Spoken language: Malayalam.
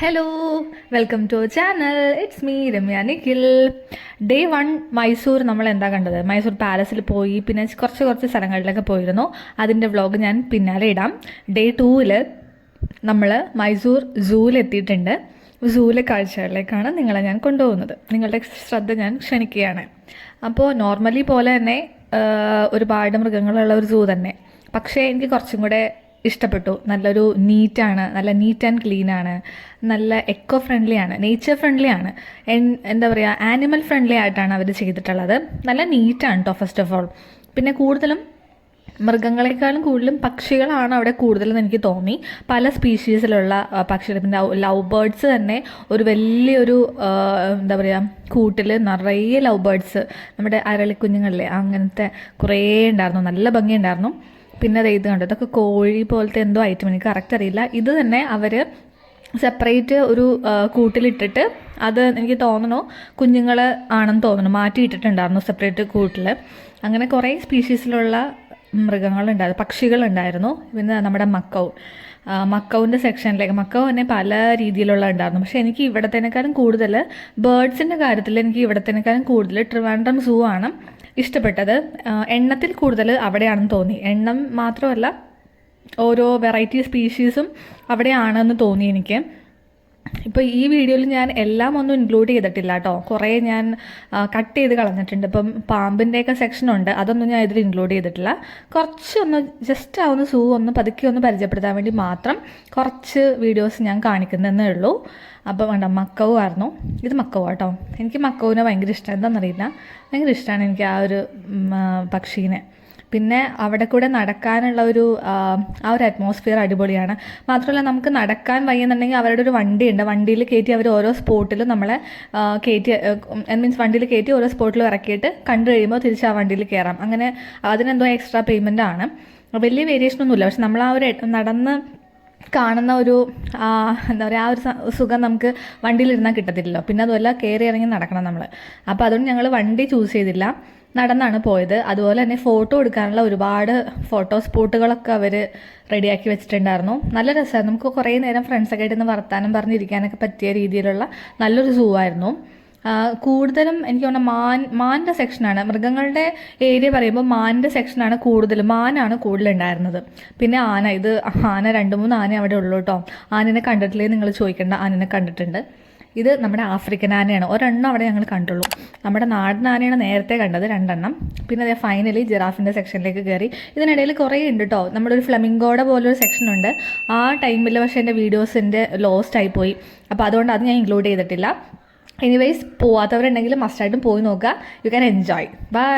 Hello welcome to channel it's me Ramya Nikhil day one Mysore നമ്മൾ എന്താ കണ്ടത്? മൈസൂർ പാലസിൽ പോയി പിന്നെ കുറച്ച് കുറച്ച് സ്ഥലങ്ങളിലൊക്കെ പോയിരുന്നു. അതിന്റെ വ്ളോഗ് ഞാൻ പിന്നാലെ ഇടാം. ഡേ ടൂവിൽ നമ്മൾ മൈസൂർ സൂവിലെത്തിയിട്ടുണ്ട് സൂവിലെ കാഴ്ചകളിലേക്കാണ് നിങ്ങളെ ഞാൻ കൊണ്ടുപോകുന്നത്. നിങ്ങളുടെ ശ്രദ്ധ ഞാൻ ക്ഷണിക്കുകയാണ്. അപ്പോൾ നോർമലി പോലെ തന്നെ ഒരുപാട് മൃഗങ്ങളുള്ള ഒരു സൂ തന്നെ. പക്ഷേ എനിക്ക് കുറച്ചും കൂടെ ഇഷ്ടപ്പെട്ടു. നല്ലൊരു നീറ്റാണ് നല്ല നീറ്റ് ആൻഡ് ക്ലീൻ ആണ്. നല്ല എക്കോ ഫ്രണ്ട്ലി ആണ് നേച്ചർ ഫ്രണ്ട്ലി ആണ് എന്താ പറയുക ആനിമൽ ഫ്രണ്ട്ലി ആയിട്ടാണ് അവർ ചെയ്തിട്ടുള്ളത്. നല്ല നീറ്റാണ് കേട്ടോ ഫസ്റ്റ് ഓഫ് ഓൾ പിന്നെ കൂടുതലും മൃഗങ്ങളെക്കാളും കൂടുതലും പക്ഷികളാണ് അവിടെ കൂടുതലെന്ന് എനിക്ക് തോന്നി. പല സ്പീഷീസിലുള്ള പക്ഷികൾ. പിന്നെ ലവ് ബേർഡ്സ് തന്നെ ഒരു വലിയൊരു എന്താ പറയുക കൂട്ടിൽ നിറയെ ലവ് ബേർഡ്സ്. നമ്മുടെ അരളിക്കുഞ്ഞുങ്ങളിലെ അങ്ങനത്തെ കുറേ ഉണ്ടായിരുന്നു. നല്ല ഭംഗിയുണ്ടായിരുന്നു. പിന്നെ ദേ ഇത് കണ്ടു? ഇതൊക്കെ കോഴി പോലത്തെ എന്തോ ഐറ്റം എനിക്ക് കറക്റ്റ് അറിയില്ല. ഇത് തന്നെ അവർ സെപ്പറേറ്റ് ഒരു കൂട്ടിലിട്ടിട്ട് അത് എനിക്ക് തോന്നുന്നു കുഞ്ഞുങ്ങൾ ആണെന്ന് തോന്നുന്നു മാറ്റിയിട്ടിട്ടുണ്ടായിരുന്നു സെപ്പറേറ്റ് കൂട്ടിൽ അങ്ങനെ കുറേ സ്പീഷീസിലുള്ള മൃഗങ്ങളുണ്ടായിരുന്നു. പക്ഷികളുണ്ടായിരുന്നു. പിന്നെ നമ്മുടെ മക്കൗ. മക്കൗവിന്റെ സെക്ഷനിലേക്ക് മക്കൗ തന്നെ പല രീതിയിലുള്ള ഉണ്ടായിരുന്നു. പക്ഷേ എനിക്ക് ഇവിടത്തേനേക്കാളും കൂടുതൽ ബേർഡ്സിന്റെ കാര്യത്തിൽ എനിക്ക് ഇവിടത്തേനേക്കാളും കൂടുതൽ ട്രിവാൻഡ്രം സൂ ആണ്. ഇഷ്ടപ്പെട്ടത്. എണ്ണത്തിൽ കൂടുതൽ അവിടെയാണെന്ന് തോന്നി. എണ്ണം മാത്രമല്ല ഓരോ വെറൈറ്റി സ്പീഷീസും അവിടെയാണെന്ന് തോന്നി എനിക്ക്. ഇപ്പോൾ ഈ വീഡിയോയിൽ ഞാൻ എല്ലാം ഒന്നും ഇൻക്ലൂഡ് ചെയ്തിട്ടില്ല കേട്ടോ കുറേ ഞാൻ കട്ട് ചെയ്ത് കളഞ്ഞിട്ടുണ്ട്. ഇപ്പം പാമ്പിന്റെയൊക്കെ സെക്ഷൻ ഉണ്ട്. അതൊന്നും ഞാൻ ഇതിൽ ഇൻക്ലൂഡ് ചെയ്തിട്ടില്ല. കുറച്ച് ഒന്ന് ജസ്റ്റ് ആ ഒന്ന് സൂ ഒന്ന് പതുക്കെ ഒന്ന് പരിചയപ്പെടുത്താൻ വേണ്ടി മാത്രം കുറച്ച് വീഡിയോസ് ഞാൻ കാണിക്കുന്നതേ ഉള്ളൂ. അപ്പോൾ വേണ്ട മക്കവും ആയിരുന്നു. ഇത് മക്കവും കേട്ടോ എനിക്ക് മക്കവിനെ ഭയങ്കര ഇഷ്ടം. എന്താണെന്നറിയില്ല ഭയങ്കര ഇഷ്ടമാണ് എനിക്ക് ആ ഒരു പക്ഷീനെ. പിന്നെ അവിടെ കൂടെ നടക്കാനുള്ള ഒരു ആ, ഒരു അറ്റ്മോസ്ഫിയർ അടിപൊളിയാണ്. മാത്രമല്ല നമുക്ക് നടക്കാൻ വയ്യെന്നുണ്ടെങ്കിൽ അവരുടെ ഒരു വണ്ടിയുണ്ട്. വണ്ടിയിൽ കയറ്റി അവർ ഓരോ സ്പോട്ടിലും നമ്മളെ കയറ്റി മീൻസ് വണ്ടിയിൽ കയറ്റി ഓരോ സ്പോട്ടിലും ഇറക്കിയിട്ട് കണ്ടു കഴിയുമ്പോൾ തിരിച്ച് ആ വണ്ടിയിൽ കയറാം. അങ്ങനെ അതിനെന്തോ എക്സ്ട്രാ പേയ്മെന്റ് ആണ്. വലിയ വേരിയേഷൻ ഒന്നുമില്ല. പക്ഷെ നമ്മൾ ആ ഒരു നടന്ന് കാണുന്ന ഒരു എന്താ പറയുക ആ ഒരു സുഖം നമുക്ക് വണ്ടിയിലിരുന്നാൽ കിട്ടത്തില്ലല്ലോ. പിന്നെ അതുമല്ല കയറി ഇറങ്ങി നടക്കണം നമ്മൾ. അപ്പോൾ അതുകൊണ്ട് ഞങ്ങൾ വണ്ടി ചൂസ് ചെയ്തില്ല. നടന്നാണ് പോയത്. അതുപോലെ തന്നെ ഫോട്ടോ എടുക്കാനുള്ള ഒരുപാട് ഫോട്ടോ സ്പോട്ടുകളൊക്കെ അവർ റെഡിയാക്കി വെച്ചിട്ടുണ്ടായിരുന്നു. നല്ല രസമായിരുന്നു. നമുക്ക് കുറേ നേരം ഫ്രണ്ട്സൊക്കെ ആയിട്ട് നിന്ന് വർത്താനം പറഞ്ഞിരിക്കാനൊക്കെ പറ്റിയ രീതിയിലുള്ള നല്ലൊരു സൂ ആയിരുന്നു. കൂടുതലും എനിക്ക് തോന്നുന്നു മാൻ മാന്റെ സെക്ഷനാണ് മൃഗങ്ങളുടെ ഏരിയ പറയുമ്പോൾ മാന്റെ സെക്ഷനാണ് കൂടുതൽ മാനാണ് കൂടുതലുണ്ടായിരുന്നത്. പിന്നെ ആന. ഇത് ആന രണ്ട് മൂന്ന് ആന അവിടെ ഉള്ളൂ കേട്ടോ. ആനനെ കണ്ടിട്ടില്ലേ? നിങ്ങൾ ചോദിക്കേണ്ട. ആനനെ കണ്ടിട്ടുണ്ട്. ഇത് നമ്മുടെ ആഫ്രിക്കൻ ആനയാണ്. ഒരെണ്ണം അവിടെ ഞങ്ങൾ കണ്ടുള്ളൂ. നമ്മുടെ നാടൻ ആനയാണ് നേരത്തെ കണ്ടത് രണ്ടെണ്ണം. പിന്നെ അതേ ഫൈനലി ജിറാഫിന്റെ സെക്ഷനിലേക്ക് കയറി. ഇതിനിടയിൽ കുറേ ഉണ്ട് കേട്ടോ നമ്മുടെ ഒരു ഫ്ലമിംഗോടെ പോലൊരു സെക്ഷൻ ഉണ്ട്. ആ ടൈമിൽ പക്ഷേ എന്റെ വീഡിയോസിന്റെ ലോസ്റ്റ് ആയിപ്പോയി അപ്പോൾ അതുകൊണ്ട് അത് ഞാൻ ഇൻക്ലൂഡ് ചെയ്തിട്ടില്ല. എനിവേസ് പോവാത്തവരുണ്ടെങ്കിൽ മസ്റ്റായിട്ടും പോയി നോക്കുക. You can enjoy by